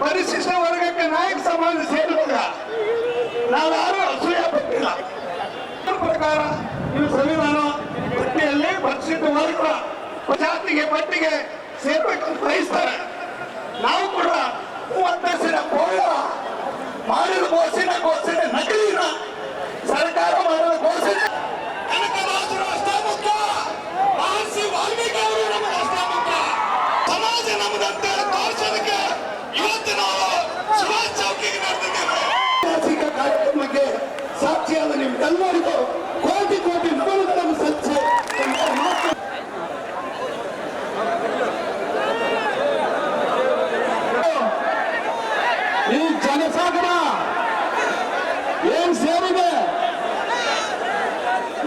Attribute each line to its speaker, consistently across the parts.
Speaker 1: ಪರಿಶಿಷ್ಟ ವರ್ಗಕ್ಕೆ ನಾಯಕ ಸಮಾಜ ಸೇರಿದಾಗ ನಾನು ಯಾರು ಅಸೂಯ ಪಟ್ಟಿಲ್ಲ. ಪ್ರಕಾರ ನೀವು ಸಂವಿಧಾನ ಪಟ್ಟಿಯಲ್ಲಿ ಪರಿಶಿಷ್ಟ ವರ್ಗ ಜಾತಿಗೆ ಪಟ್ಟಿಗೆ ಸೇರ್ಬೇಕಂತ ಬಯಸ್ತಾರೆ. ಸಾಕ್ಷಿಯಾದ ನಿಮ್ಗೆಲ್ಲರಿಗೂ ಕೋಟಿ ಕೋಟಿ ನಮ್ಮ ಸಚ್ಚೆ. ಈ ಜನಸಾಗರ ಏನ್ ಸೇರಿದೆ?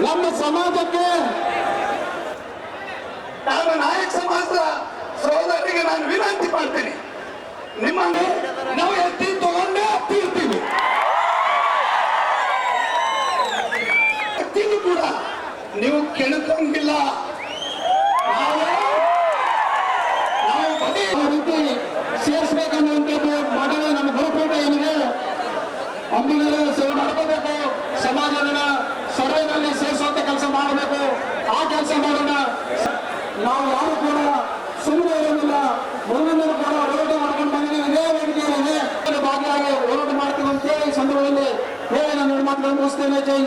Speaker 1: ನಮ್ಮ ಸಮಾಜಕ್ಕೆ ನಾನು ನಾಯಕ ಸಮಾಜ ಸಹೋದರಿಗೆ ನಾನು ವಿನಂತಿ ಮಾಡ್ತೀನಿ. ನಿಮ್ಮನ್ನು ನಾವು ಎತ್ತಿ ನೀವು ಕೆಣಕಂಗಿಲ್ಲ ರೀತಿ ಸೇರಿಸ್ಬೇಕನ್ನುವಂಥದ್ದು ಮಾಡಲು ನಮ್ಮ ಗುರುಪೀಠ ಏನಿದೆ, ಅಂಬಿಗರ ಸೇವೆ ಮಾಡ್ಕೋಬೇಕು ಸಮಾಜದ ಸರ್ವೆನಲ್ಲಿ ಸೇರಿಸುವಂತ ಕೆಲಸ ಮಾಡಬೇಕು. ಆ ಕೆಲಸ ಮಾಡೋಣ. ನಾವು ಯಾರು ಕೂಡ ಸುಮ್ಮನೆ ಇರೋದಿಲ್ಲ. ಮುಂದಿನ ಕೂಡ ಹೋರಾಟ ಮಾಡ್ಕೊಂಡು ಬಂದಿದ್ದೀವಿ. ಇದೇ ವೇದಿಕೆಯಲ್ಲಿ ಭಾಗಿಯಾಗಿ ಹೋರಾಟ ಮಾಡ್ತೀವಿ ಅಂತ ಹೇಳಿ ಈ ಸಂದರ್ಭದಲ್ಲಿ ಹೇಳಿ ನಾನು ಮಾತುಗಳನ್ನು ಮುಗಿಸ್ತೇನೆ. ಜೈ.